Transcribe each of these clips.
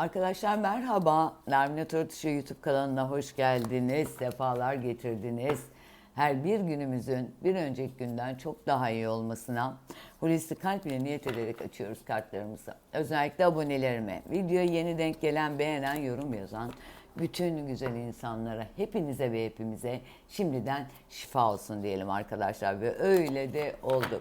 Arkadaşlar merhaba. Nermin Törtüşü YouTube kanalına hoş geldiniz. Sefalar getirdiniz. Her bir günümüzün bir önceki günden çok daha iyi olmasına Hulusi Kalp ile niyet ederek açıyoruz kartlarımızı. Özellikle abonelerime, videoya yeni denk gelen, beğenen, yorum yazan bütün güzel insanlara, hepinize ve hepimize şimdiden şifa olsun diyelim arkadaşlar. Ve öyle de oldu.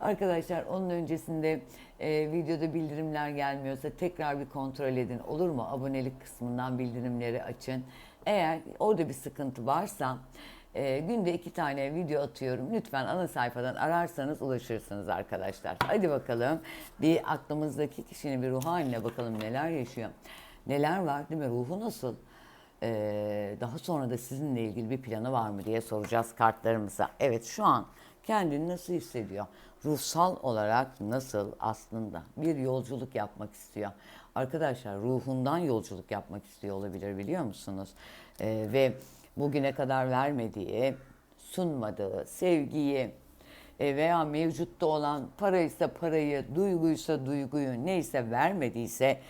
Arkadaşlar onun öncesinde e, videoda bildirimler gelmiyorsa tekrar bir kontrol edin. Olur mu? Abonelik kısmından bildirimleri açın. Eğer orada bir sıkıntı varsa e, günde iki tane video atıyorum. Lütfen ana sayfadan ararsanız ulaşırsınız arkadaşlar. Hadi bakalım bir aklımızdaki kişinin bir ruh haline bakalım neler yaşıyor. Neler var değil mi? Ruhu nasıl? Ee, daha sonra da sizinle ilgili bir planı var mı diye soracağız kartlarımıza. Evet şu an kendini nasıl hissediyor? Ruhsal olarak nasıl aslında bir yolculuk yapmak istiyor? Arkadaşlar ruhundan yolculuk yapmak istiyor olabilir biliyor musunuz? Ee, ve bugüne kadar vermediği, sunmadığı sevgiyi e, veya mevcutta olan paraysa parayı, duyguysa duyguyu neyse vermediyse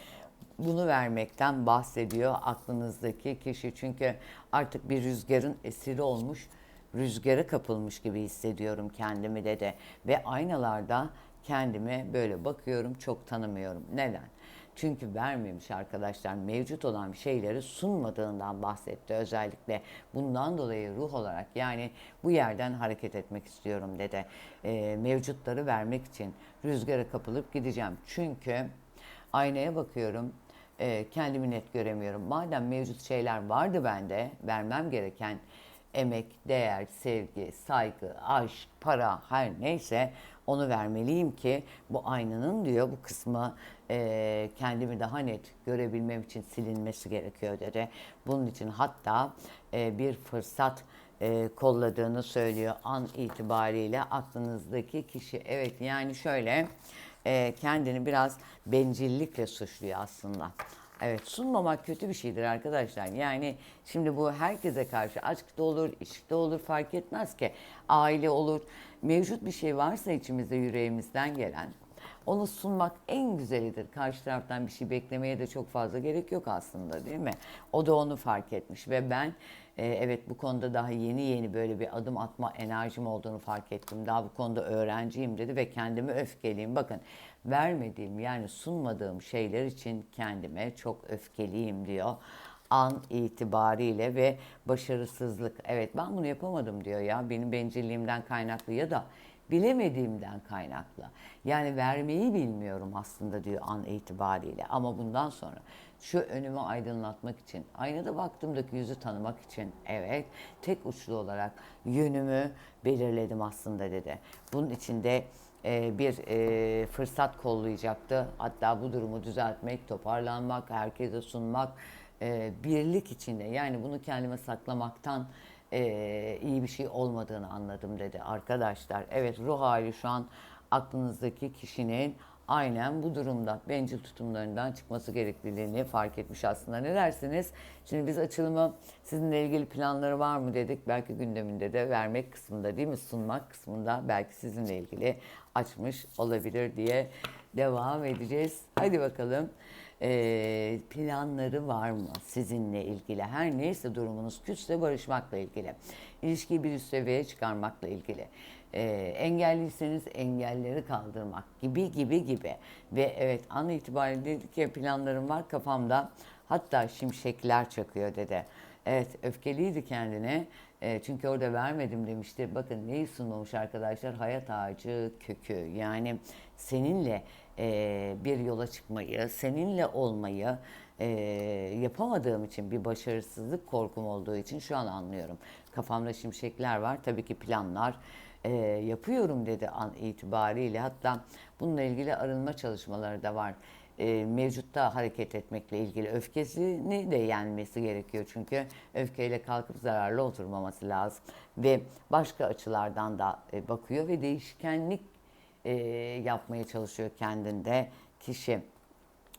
bunu vermekten bahsediyor aklınızdaki kişi. Çünkü artık bir rüzgarın esiri olmuş, rüzgara kapılmış gibi hissediyorum kendimi de de. Ve aynalarda kendime böyle bakıyorum çok tanımıyorum. Neden? Çünkü vermemiş arkadaşlar mevcut olan şeyleri sunmadığından bahsetti özellikle. Bundan dolayı ruh olarak yani bu yerden hareket etmek istiyorum dede. Ee, mevcutları vermek için rüzgara kapılıp gideceğim. Çünkü aynaya bakıyorum e, kendimi net göremiyorum. Madem mevcut şeyler vardı bende vermem gereken emek, değer, sevgi, saygı, aşk, para her neyse onu vermeliyim ki bu aynanın diyor bu kısmı e, kendimi daha net görebilmem için silinmesi gerekiyor dedi. Bunun için hatta e, bir fırsat e, kolladığını söylüyor an itibariyle aklınızdaki kişi. Evet yani şöyle e, kendini biraz bencillikle suçluyor aslında. Evet sunmamak kötü bir şeydir arkadaşlar. Yani şimdi bu herkese karşı aşkta olur, ilişkide olur fark etmez ki. Aile olur. Mevcut bir şey varsa içimizde yüreğimizden gelen onu sunmak en güzelidir. Karşı taraftan bir şey beklemeye de çok fazla gerek yok aslında değil mi? O da onu fark etmiş ve ben e, evet bu konuda daha yeni yeni böyle bir adım atma enerjim olduğunu fark ettim. Daha bu konuda öğrenciyim dedi ve kendimi öfkeliyim. Bakın vermediğim yani sunmadığım şeyler için kendime çok öfkeliyim diyor an itibariyle ve başarısızlık. Evet ben bunu yapamadım diyor ya benim bencilliğimden kaynaklı ya da bilemediğimden kaynaklı. Yani vermeyi bilmiyorum aslında diyor an itibariyle ama bundan sonra şu önümü aydınlatmak için, aynada baktığımdaki yüzü tanımak için evet tek uçlu olarak yönümü belirledim aslında dedi. Bunun içinde e, bir e, fırsat kollayacaktı. Hatta bu durumu düzeltmek, toparlanmak, herkese sunmak, e, birlik içinde yani bunu kendime saklamaktan e, iyi bir şey olmadığını anladım dedi arkadaşlar. Evet ruh hali şu an aklınızdaki kişinin aynen bu durumda bencil tutumlarından çıkması gerekliliğini fark etmiş aslında. Ne dersiniz? Şimdi biz açılımı sizinle ilgili planları var mı dedik. Belki gündeminde de vermek kısmında değil mi? Sunmak kısmında belki sizinle ilgili açmış olabilir diye devam edeceğiz. Hadi bakalım e, planları var mı sizinle ilgili? Her neyse durumunuz küsle barışmakla ilgili. İlişkiyi bir üst seviyeye çıkarmakla ilgili. E, engelliyseniz engelleri kaldırmak gibi gibi gibi. Ve evet an itibariyle dedi ki planlarım var kafamda. Hatta şimşekler çakıyor dedi. Evet öfkeliydi kendine. E, çünkü orada vermedim demişti. Bakın neyi sunmamış arkadaşlar? Hayat ağacı kökü. Yani seninle e, bir yola çıkmayı, seninle olmayı e, yapamadığım için bir başarısızlık korkum olduğu için şu an anlıyorum. Kafamda şimşekler var. Tabii ki planlar e, yapıyorum dedi an itibariyle. Hatta bununla ilgili arınma çalışmaları da var e, mevcutta hareket etmekle ilgili öfkesini de yenmesi gerekiyor. Çünkü öfkeyle kalkıp zararlı oturmaması lazım. Ve başka açılardan da e, bakıyor ve değişkenlik e, yapmaya çalışıyor kendinde kişi.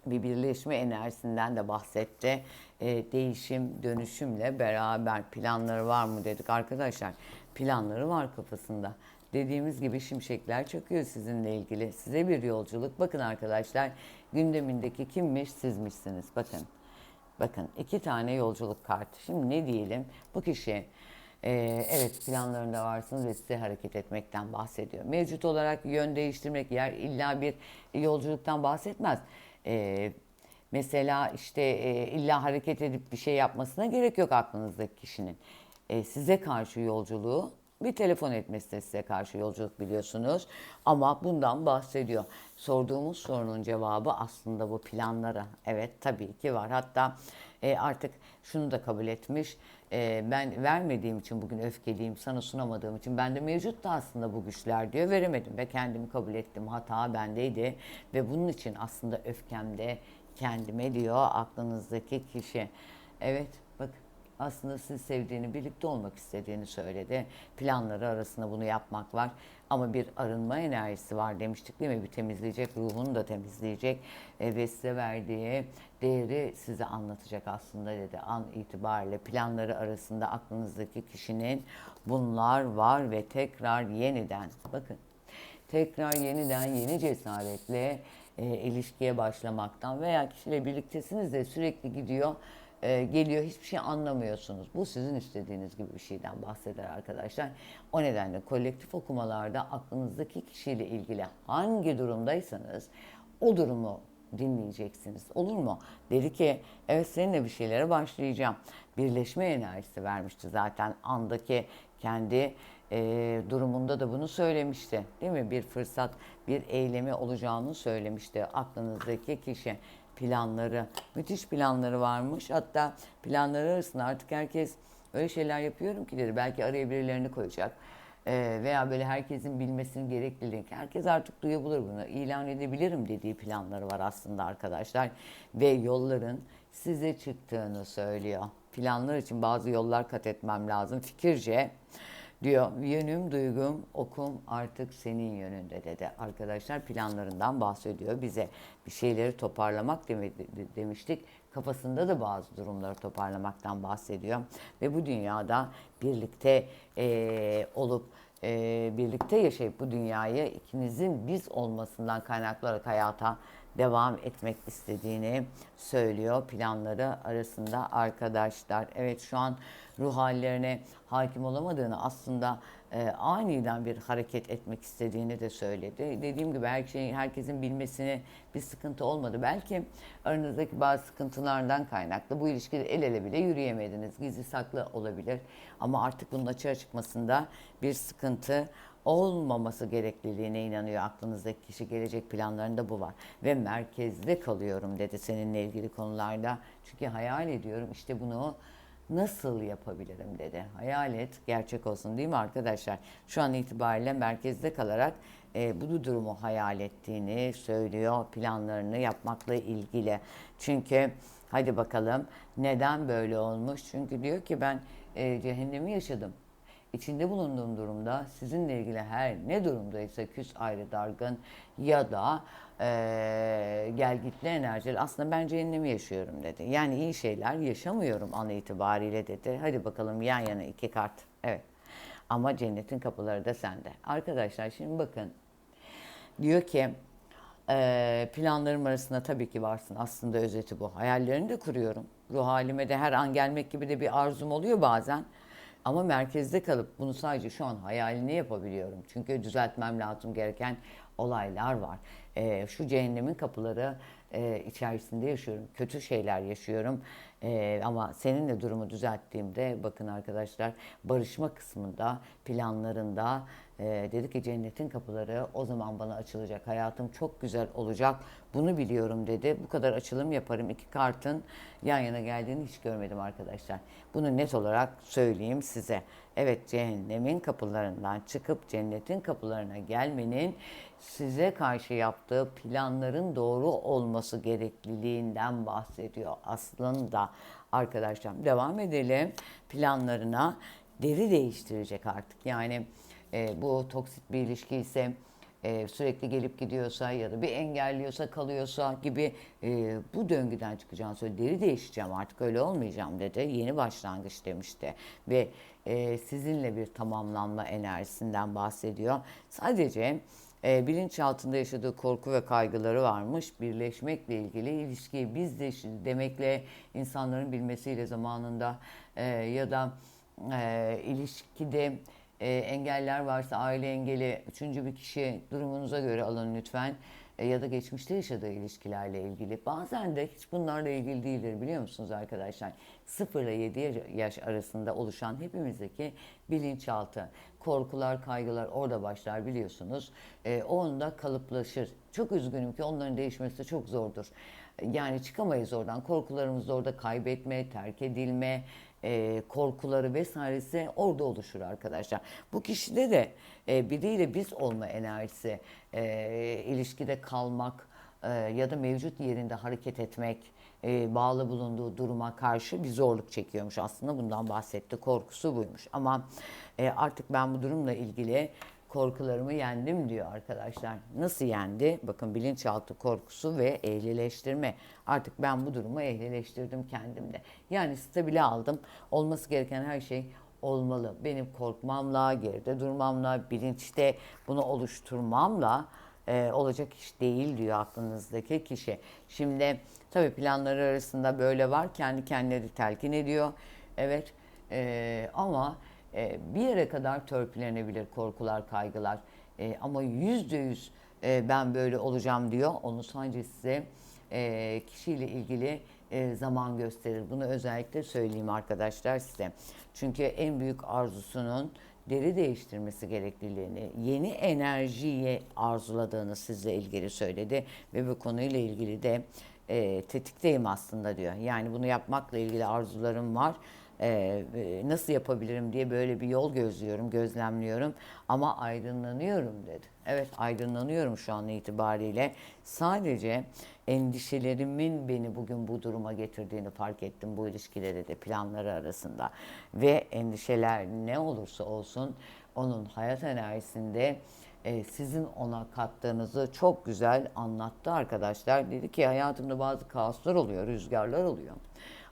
Bir birleşme enerjisinden de bahsetti. E, değişim, dönüşümle beraber planları var mı dedik arkadaşlar. Planları var kafasında dediğimiz gibi şimşekler çakıyor sizinle ilgili. Size bir yolculuk. Bakın arkadaşlar gündemindeki kimmiş sizmişsiniz. Bakın. Bakın iki tane yolculuk kartı. Şimdi ne diyelim? Bu kişi e, evet planlarında varsınız ve size hareket etmekten bahsediyor. Mevcut olarak yön değiştirmek yer illa bir yolculuktan bahsetmez. E, mesela işte e, illa hareket edip bir şey yapmasına gerek yok aklınızdaki kişinin. E, size karşı yolculuğu bir telefon etmesi de size karşı yolculuk biliyorsunuz. Ama bundan bahsediyor. Sorduğumuz sorunun cevabı aslında bu planlara. Evet tabii ki var. Hatta e, artık şunu da kabul etmiş. E, ben vermediğim için bugün öfkeliyim, sana sunamadığım için bende mevcut da aslında bu güçler diyor. Veremedim ve kendimi kabul ettim. Hata bendeydi ve bunun için aslında öfkemde kendime diyor aklınızdaki kişi. Evet bakın aslında sizi sevdiğini, birlikte olmak istediğini söyledi. Planları arasında bunu yapmak var. Ama bir arınma enerjisi var demiştik değil mi? Bir temizleyecek, ruhunu da temizleyecek e, ve size verdiği değeri size anlatacak aslında dedi. An itibariyle planları arasında aklınızdaki kişinin bunlar var ve tekrar yeniden bakın tekrar yeniden yeni cesaretle e, ilişkiye başlamaktan veya kişiyle birliktesiniz de sürekli gidiyor e, geliyor hiçbir şey anlamıyorsunuz. Bu sizin istediğiniz gibi bir şeyden bahseder arkadaşlar. O nedenle kolektif okumalarda aklınızdaki kişiyle ilgili hangi durumdaysanız o durumu dinleyeceksiniz. Olur mu? Dedi ki evet seninle bir şeylere başlayacağım. Birleşme enerjisi vermişti zaten andaki kendi e, durumunda da bunu söylemişti. Değil mi? Bir fırsat, bir eylemi olacağını söylemişti aklınızdaki kişi planları, müthiş planları varmış. Hatta planları arasında artık herkes öyle şeyler yapıyorum ki dedi. Belki araya birilerini koyacak. Ee, veya böyle herkesin bilmesinin gerekliliği. Herkes artık duyabilir bunu. İlan edebilirim dediği planları var aslında arkadaşlar. Ve yolların size çıktığını söylüyor. Planlar için bazı yollar kat etmem lazım. Fikirce diyor yönüm, duygum, okum artık senin yönünde dedi. Arkadaşlar planlarından bahsediyor bize. Bir şeyleri toparlamak demiştik. Kafasında da bazı durumları toparlamaktan bahsediyor. Ve bu dünyada birlikte eee, olup eee, birlikte yaşayıp bu dünyayı ikinizin biz olmasından kaynaklarak hayata devam etmek istediğini söylüyor planları arasında arkadaşlar. Evet şu an ruh hallerine hakim olamadığını aslında e, aniden bir hareket etmek istediğini de söyledi. Dediğim gibi her şeyin herkesin bilmesine bir sıkıntı olmadı. Belki aranızdaki bazı sıkıntılardan kaynaklı bu ilişkide el ele bile yürüyemediniz. Gizli saklı olabilir. Ama artık bunun açığa çıkmasında bir sıkıntı olmaması gerekliliğine inanıyor aklınızdaki kişi. Gelecek planlarında bu var. Ve merkezde kalıyorum dedi seninle ilgili konularda. Çünkü hayal ediyorum işte bunu nasıl yapabilirim dedi. Hayal et gerçek olsun değil mi arkadaşlar? Şu an itibariyle merkezde kalarak e, bu durumu hayal ettiğini söylüyor planlarını yapmakla ilgili. Çünkü hadi bakalım neden böyle olmuş? Çünkü diyor ki ben e, cehennemi yaşadım. İçinde bulunduğum durumda sizinle ilgili her ne durumdaysa küs ayrı dargın ya da eee gelgitli enerjiler aslında ben cehennemi yaşıyorum dedi. Yani iyi şeyler yaşamıyorum an itibariyle dedi. Hadi bakalım yan yana iki kart. Evet. Ama cennetin kapıları da sende. Arkadaşlar şimdi bakın. Diyor ki planlarım arasında tabii ki varsın. Aslında özeti bu. Hayallerini de kuruyorum. Ruh halime de her an gelmek gibi de bir arzum oluyor bazen. Ama merkezde kalıp bunu sadece şu an hayalini yapabiliyorum. Çünkü düzeltmem lazım gereken olaylar var. Ee, şu cehennemin kapıları e, içerisinde yaşıyorum. Kötü şeyler yaşıyorum. Ee, ama seninle durumu düzelttiğimde bakın arkadaşlar barışma kısmında planlarında e, dedi ki cennetin kapıları o zaman bana açılacak. Hayatım çok güzel olacak. Bunu biliyorum dedi. Bu kadar açılım yaparım. İki kartın yan yana geldiğini hiç görmedim arkadaşlar. Bunu net olarak söyleyeyim size. Evet cehennemin kapılarından çıkıp cennetin kapılarına gelmenin size karşı yaptığı planların doğru olması gerekliliğinden bahsediyor aslında arkadaşlar. Devam edelim planlarına. Deri değiştirecek artık. Yani e, bu toksit bir ilişki ise e, sürekli gelip gidiyorsa ya da bir engelliyorsa kalıyorsa gibi e, bu döngüden çıkacağını söyledi. Deri değişeceğim artık öyle olmayacağım dedi. Yeni başlangıç demişti. Ve e, sizinle bir tamamlanma enerjisinden bahsediyor. Sadece e, bilinçaltında yaşadığı korku ve kaygıları varmış. Birleşmekle ilgili ilişkiyi biz de demekle insanların bilmesiyle zamanında e, ya da e, ilişkide e, engeller varsa aile engeli üçüncü bir kişi durumunuza göre alın lütfen E, ya da geçmişte yaşadığı ilişkilerle ilgili. Bazen de hiç bunlarla ilgili değildir biliyor musunuz arkadaşlar? 0 ile 7 yaş arasında oluşan hepimizdeki bilinçaltı, korkular, kaygılar orada başlar biliyorsunuz. E, o anda kalıplaşır. Çok üzgünüm ki onların değişmesi de çok zordur. Yani çıkamayız oradan. Korkularımız da orada kaybetme, terk edilme, e, korkuları vesairesi orada oluşur arkadaşlar. Bu kişide de e, biriyle biz olma enerjisi, e, ilişkide kalmak e, ya da mevcut yerinde hareket etmek, e, bağlı bulunduğu duruma karşı bir zorluk çekiyormuş. Aslında bundan bahsetti. Korkusu buymuş. Ama e, artık ben bu durumla ilgili korkularımı yendim diyor arkadaşlar. Nasıl yendi? Bakın bilinçaltı korkusu ve ehlileştirme. Artık ben bu durumu ehlileştirdim kendimde. Yani stabile aldım. Olması gereken her şey olmalı. Benim korkmamla, geride durmamla, bilinçte bunu oluşturmamla e, olacak iş değil diyor aklınızdaki kişi. Şimdi tabii planları arasında böyle var. Kendi kendileri telkin ediyor. Evet e, ama e, bir yere kadar törpülenebilir korkular, kaygılar. E, ama yüzde yüz e, ben böyle olacağım diyor. Onu sadece size e, kişiyle ilgili e, zaman gösterir. Bunu özellikle söyleyeyim arkadaşlar size. Çünkü en büyük arzusunun deri değiştirmesi gerekliliğini, yeni enerjiyi arzuladığını sizle ilgili söyledi ve bu konuyla ilgili de e, tetikteyim aslında diyor. Yani bunu yapmakla ilgili arzularım var. E, nasıl yapabilirim diye böyle bir yol gözlüyorum, gözlemliyorum ama aydınlanıyorum dedi. Evet aydınlanıyorum şu an itibariyle. Sadece endişelerimin beni bugün bu duruma getirdiğini fark ettim bu ilişkileri de planları arasında. Ve endişeler ne olursa olsun onun hayat enerjisinde e, sizin ona kattığınızı çok güzel anlattı arkadaşlar. Dedi ki hayatımda bazı kaoslar oluyor, rüzgarlar oluyor.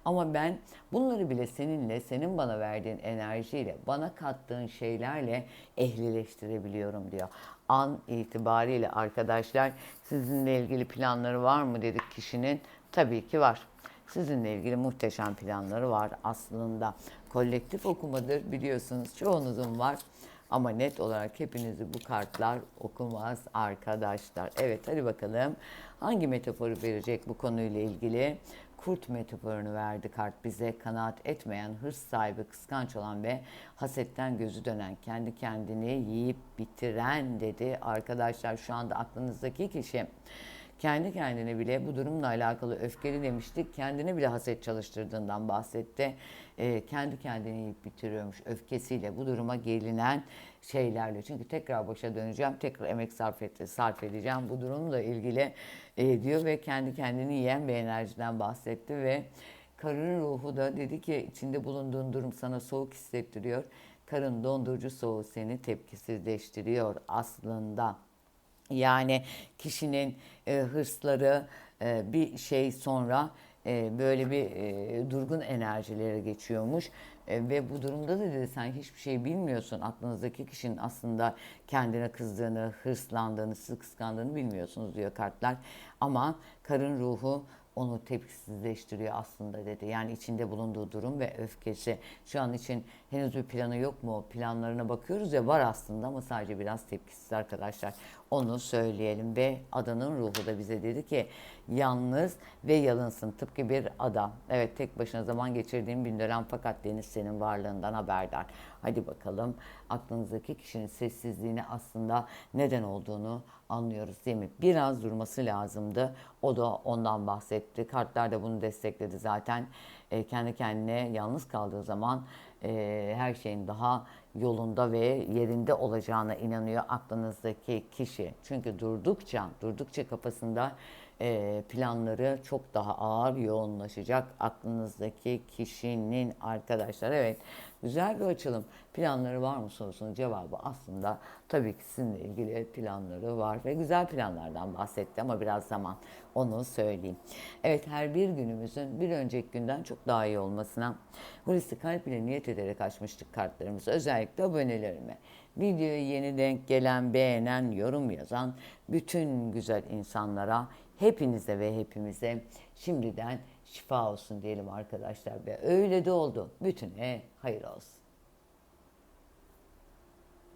Ama ben bunları bile seninle, senin bana verdiğin enerjiyle, bana kattığın şeylerle ehlileştirebiliyorum diyor. An itibariyle arkadaşlar sizinle ilgili planları var mı dedik kişinin. Tabii ki var. Sizinle ilgili muhteşem planları var aslında. Kolektif okumadır biliyorsunuz çoğunuzun var. Ama net olarak hepinizi bu kartlar okumaz arkadaşlar. Evet hadi bakalım hangi metaforu verecek bu konuyla ilgili? Kurt metaforunu verdi kart bize. Kanaat etmeyen, hırs sahibi, kıskanç olan ve hasetten gözü dönen, kendi kendini yiyip bitiren dedi. Arkadaşlar şu anda aklınızdaki kişi kendi kendine bile bu durumla alakalı öfkeli demiştik. Kendine bile haset çalıştırdığından bahsetti. E, kendi kendini yiyip bitiriyormuş öfkesiyle bu duruma gelinen şeylerle. Çünkü tekrar başa döneceğim, tekrar emek sarf, et, sarf edeceğim bu durumla ilgili e, diyor ve kendi kendini yiyen bir enerjiden bahsetti ve karın ruhu da dedi ki içinde bulunduğun durum sana soğuk hissettiriyor. Karın dondurucu soğuğu seni tepkisizleştiriyor aslında. Yani kişinin e, hırsları e, bir şey sonra e, böyle bir e, durgun enerjilere geçiyormuş. E, ve bu durumda da dedi sen hiçbir şey bilmiyorsun. Aklınızdaki kişinin aslında kendine kızdığını, hırslandığını, sizi kıskandığını bilmiyorsunuz diyor kartlar. Ama karın ruhu onu tepkisizleştiriyor aslında dedi. Yani içinde bulunduğu durum ve öfkesi. Şu an için henüz bir planı yok mu? Planlarına bakıyoruz ya var aslında ama sadece biraz tepkisiz arkadaşlar. Onu söyleyelim ve adanın ruhu da bize dedi ki yalnız ve yalınsın tıpkı bir ada. Evet tek başına zaman geçirdiğin bir dönem fakat deniz senin varlığından haberdar. Hadi bakalım aklınızdaki kişinin sessizliğine aslında neden olduğunu anlıyoruz değil mi? Biraz durması lazımdı. O da ondan bahsetti. Kartlar da bunu destekledi zaten. E, kendi kendine yalnız kaldığı zaman e, her şeyin daha yolunda ve yerinde olacağına inanıyor aklınızdaki kişi. Çünkü durdukça, durdukça kafasında e, planları çok daha ağır yoğunlaşacak aklınızdaki kişinin arkadaşlar. Evet güzel bir açılım. Planları var mı sorusunun cevabı aslında tabii ki sizinle ilgili planları var ve güzel planlardan bahsetti ama biraz zaman onu söyleyeyim. Evet her bir günümüzün bir önceki günden çok daha iyi olmasına Hulusi Kalp ile niyet ederek açmıştık kartlarımızı. Özellikle abonelerime. Videoyu yeni denk gelen, beğenen, yorum yazan bütün güzel insanlara, hepinize ve hepimize şimdiden şifa olsun diyelim arkadaşlar. Ve öyle de oldu. Bütüne hayır olsun.